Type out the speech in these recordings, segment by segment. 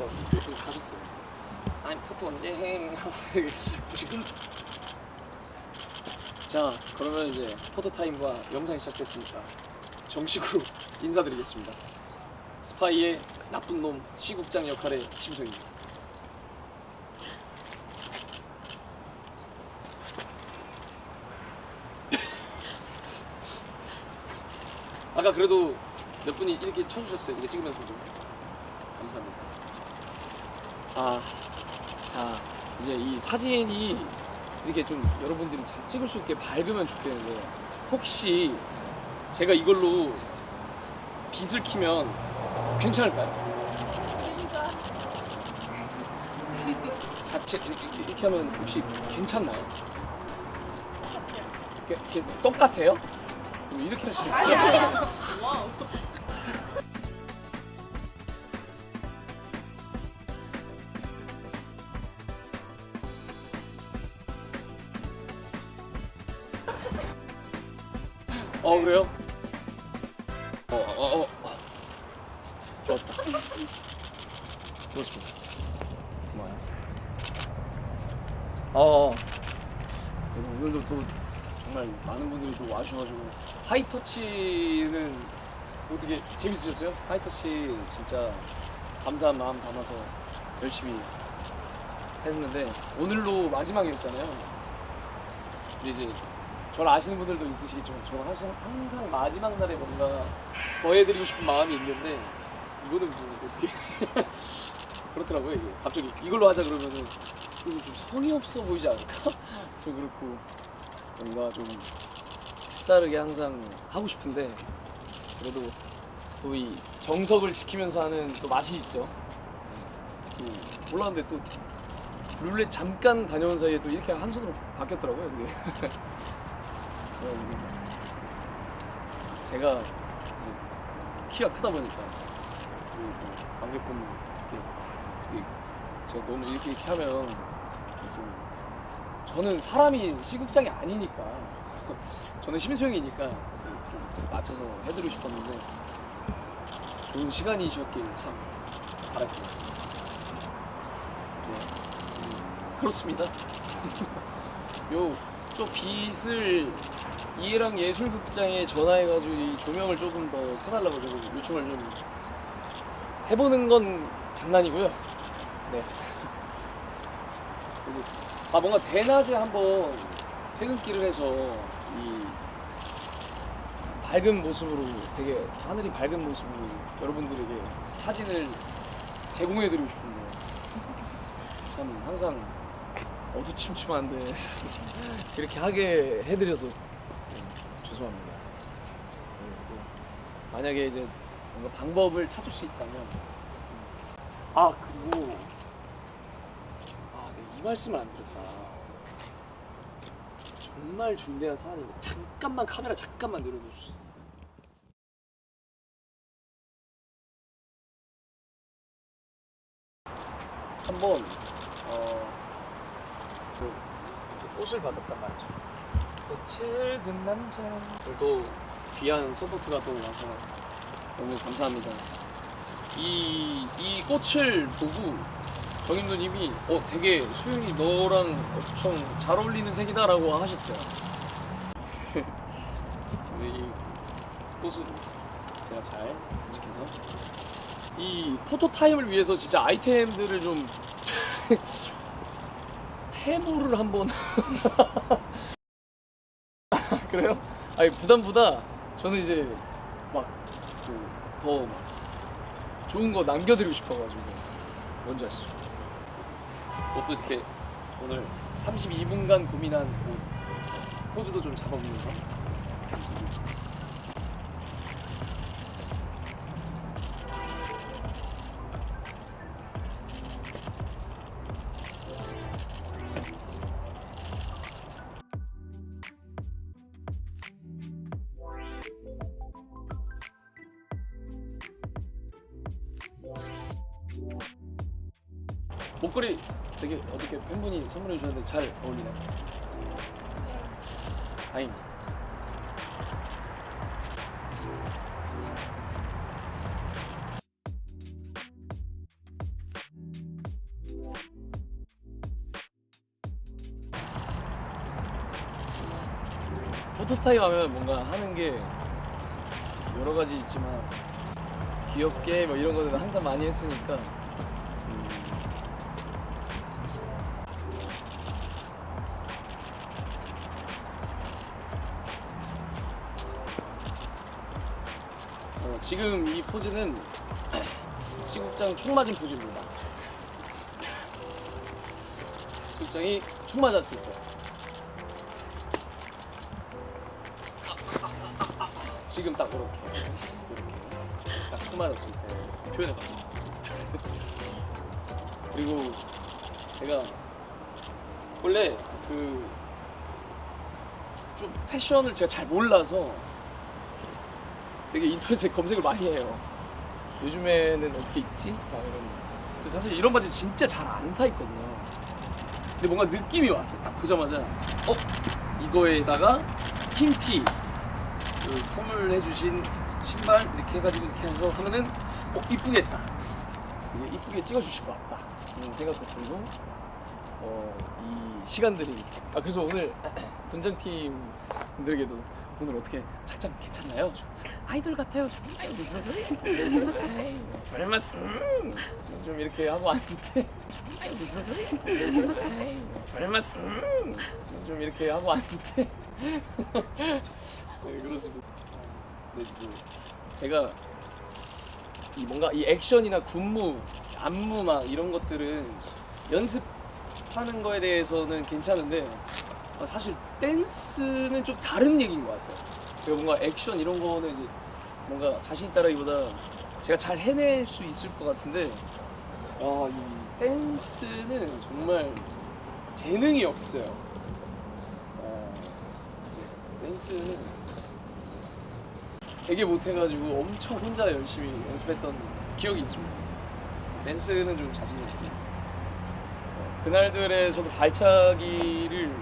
진짜 요즘 가셨어요. 아니 포토 언제 행? 지금 자 그러면 이제 포토 타임과 영상이 시작됐으니까 정식으로 인사드리겠습니다. 스파이의 나쁜 놈 시국장 역할의 심성입니다. 아까 그래도 몇 분이 이렇게 쳐주셨어요. 이렇게 찍으면서 좀 감사합니다. 아, 자 이제 이 사진이 이렇게 좀 여러분들이 잘 찍을 수 있게 밝으면 좋겠는데 혹시 제가 이걸로 빛을 키면 괜찮을까요? 자체 이렇게, 이렇게 하면 혹시 괜찮나요? 이렇게, 이렇게 똑같아요? 이렇게 할 수 있죠? 그래요? 어 어어 어, 어. 좋았다. 좋습니다. 고마워요. 어. 그래도 오늘도 또 정말 많은 분들이 또 와주셔가지고 하이터치는 어떻게 재밌으셨어요? 하이터치 진짜 감사한 마음 담아서 열심히 했는데 오늘로 마지막이었잖아요. 근데 이제 저를 아시는 분들도 있으시겠지만 저는 항상, 항상 마지막 날에 뭔가 더 해드리고 싶은 마음이 있는데 이거는 뭐 어떻게 그렇더라고요 이게 갑자기 이걸로 하자 그러면은 이거 좀 성의 없어 보이지 않을까? 좀 그렇고 뭔가 좀 색다르게 항상 하고 싶은데 그래도 또 이 정석을 지키면서 하는 또 맛이 있죠. 또 몰랐는데 또 룰렛 잠깐 다녀온 사이에 또 이렇게 한 손으로 바뀌었더라고요 그게. 제가 이제 키가 크다 보니까 또 관객분 이렇게 제가 너무 이렇게 이렇게 하면 좀 저는 사람이 시국장이 아니니까 저는 좀 맞춰서 해드리고 싶었는데 좋은 시간이셨길 참 바랄게요. 네. 음, 그렇습니다. 요 또 빛을 이해랑 예술극장에 전화해가지고 이 조명을 조금 더 켜달라고 제가 요청을 좀 해보는 건 장난이고요. 네. 그리고 아 뭔가 대낮에 한번 퇴근길을 해서 이 밝은 모습으로 되게 하늘이 밝은 모습으로 여러분들에게 사진을 제공해드리고 싶은데 참 항상 어두침침한데 이렇게 하게 해드려서 음, 죄송합니다. 그리고 만약에 이제 뭔가 방법을 찾을 수 있다면 음. 아 그리고 아 내가 이 말씀을 안 드렸다. 정말 중대한 사안인데 잠깐만 카메라 잠깐만 내려놓을 수 있어요. 한번 어. 그 꽃을 받았단 말이죠. 꽃을 든. 또 귀한 서포트가 또 와서 너무 감사합니다. 이, 이 꽃을 보고 정인도님이 어 되게 수영이 너랑 엄청 잘 어울리는 색이다라고 하셨어요. 근데 이 꽃을 제가 잘 간직해서 이 포토 타임을 위해서 진짜 아이템들을 좀 태무를 한번 그래요? 아니 부담보다 저는 이제 막그더 좋은 거 남겨드리고 싶어가지고 뭔지 아시죠? 옷도 이렇게 오늘 32분간 고민한 옷 포즈도 좀 잡아보면서 목걸이 되게 어떻게 팬분이 선물해 주셨는데 잘 어울리네요. 다행. 포토타임 하면 뭔가 하는 게 여러 가지 있지만 귀엽게 뭐 이런 거는 항상 많이 했으니까 지금 이 포즈는 시국장 총 맞은 포즈입니다. 시국장이 총 맞았을 때 지금 딱 이렇게 이렇게 딱 총 맞았을 때 표현해봤습니다. 그리고 제가 원래 그 좀 패션을 제가 잘 몰라서 되게 인터넷에 검색을 많이 해요. 요즘에는 어떻게 입지? 막 이런. 그 사실 이런 바지 진짜 잘 안 사 있거든요. 근데 뭔가 느낌이 왔어요. 딱 보자마자 어 이거에다가 흰 티, 그 선물해주신 신발 이렇게 해가지고 이렇게 해서 하면은 어 이쁘겠다. 이쁘게 찍어주실 것 같다. 이런 생각도 들고 어, 이 시간들이 아 그래서 오늘 분장팀 분들에게도 오늘 어떻게 착장 괜찮나요? 좀 아이돌 같아요. 좀 아유, 무슨 소리? 아이. 음, 좀 이렇게 하고 왔는데 아유, 무슨 소리? 아이, 별 말씀. 음, 좀 이렇게 하고 왔는데 네, 그렇습니다. 네, 뭐 제가 이 뭔가 이 액션이나 군무, 안무 막 이런 것들은 연습하는 거에 대해서는 괜찮은데 아, 사실 댄스는 좀 다른 얘기인 것 같아요. 그러니까 뭔가 액션 이런 거는 이제 뭔가 자신 있다라기보다 제가 잘 해낼 수 있을 것 같은데 아, 이 댄스는 정말 재능이 없어요. 어, 댄스는 되게 못해가지고 엄청 혼자 열심히 연습했던 기억이 있습니다. 댄스는 좀 자신이 없고 어, 그날들에 저도 발차기를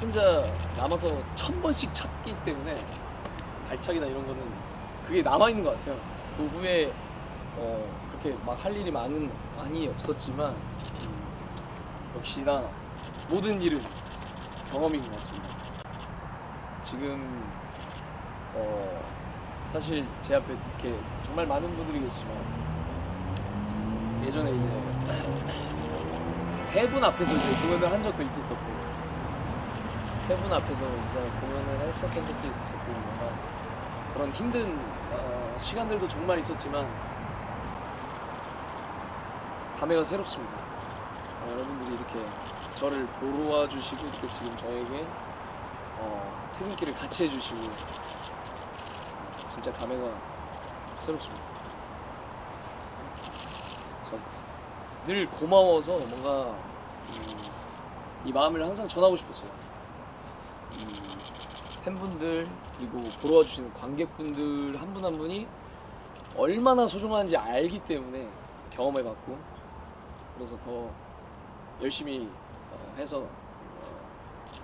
혼자 남아서 천 번씩 찼기 때문에 발차기나 이런 거는 그게 남아 있는 것 같아요. 그 후에 어, 그렇게 막 할 일이 많은 많이 없었지만 음, 역시나 모든 일은 경험인 것 같습니다. 지금 어, 사실 제 앞에 이렇게 정말 많은 분들이 계시지만 예전에 이제 세 분 앞에서 이제 공연을 한 적도 있었었고 세 분 앞에서 진짜 공연을 했었던 적도 있었었고 뭔가 그런 힘든 어, 시간들도 정말 있었지만 감회가 새롭습니다. 어, 여러분들이 이렇게 저를 보러 와 주시고 이렇게 지금 저에게 어, 퇴근길을 같이 해주시고 진짜 감회가 새롭습니다. 그래서 늘 고마워서 뭔가 음, 이 마음을 항상 전하고 싶었어요. 이 팬분들 그리고 보러 와주시는 관객분들 한 분 한 분이 얼마나 소중한지 알기 때문에 경험해봤고 그래서 더 열심히 어, 해서 어,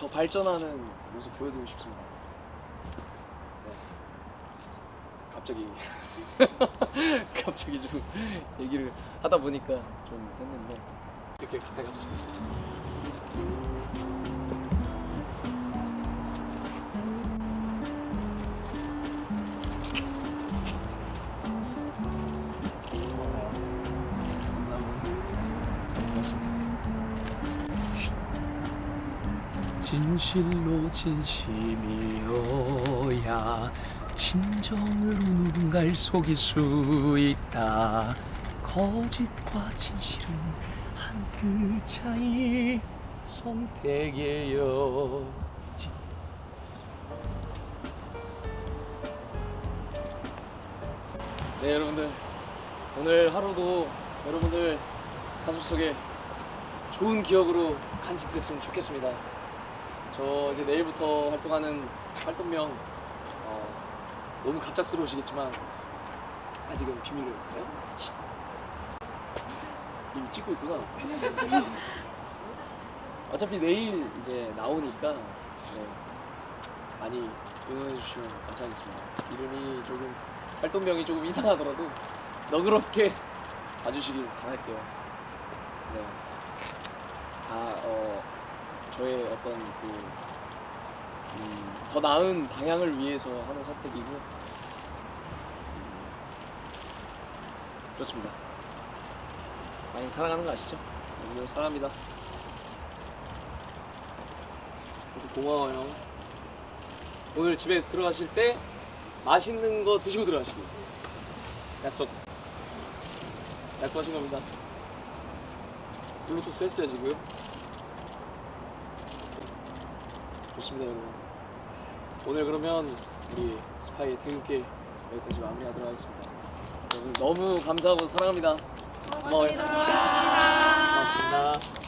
더 발전하는 모습 보여드리고 싶습니다. 네. 갑자기 갑자기 좀 얘기를 하다 보니까 좀 샜는데 이렇게 가까이 가서 좋겠습니다. 진실로 진심이어야 진정으로 누군가를 속일 수 있다. 거짓과 진실은 한 글자의 선택이에요. 지- 네 여러분들 오늘 하루도 여러분들 가슴속에 좋은 기억으로 간직됐으면 좋겠습니다. 저 이제 내일부터 활동하는 활동명 어, 너무 갑작스러우시겠지만 아직은 비밀로 해주세요. 이미 찍고 있구나. 어차피 내일 이제 나오니까 네, 많이 응원해 주시면 감사하겠습니다. 이름이 조금 활동명이 조금 이상하더라도 너그럽게 봐주시길 바랄게요. 네. 저의 어떤 그 음, 더 나은 방향을 위해서 하는 선택이고 음, 그렇습니다. 많이 사랑하는 거 아시죠? 여러분들 사랑합니다. 저도 고마워요. 오늘 집에 들어가실 때 맛있는 거 드시고 들어가시고 약속 약속하신 겁니다. 블루투스 했어요 지금. 좋습니다 여러분. 오늘 그러면 우리 스파이 퇴근길 여기까지 마무리하도록 하겠습니다. 여러분 너무 감사하고 사랑합니다. 고마워요. 고맙습니다.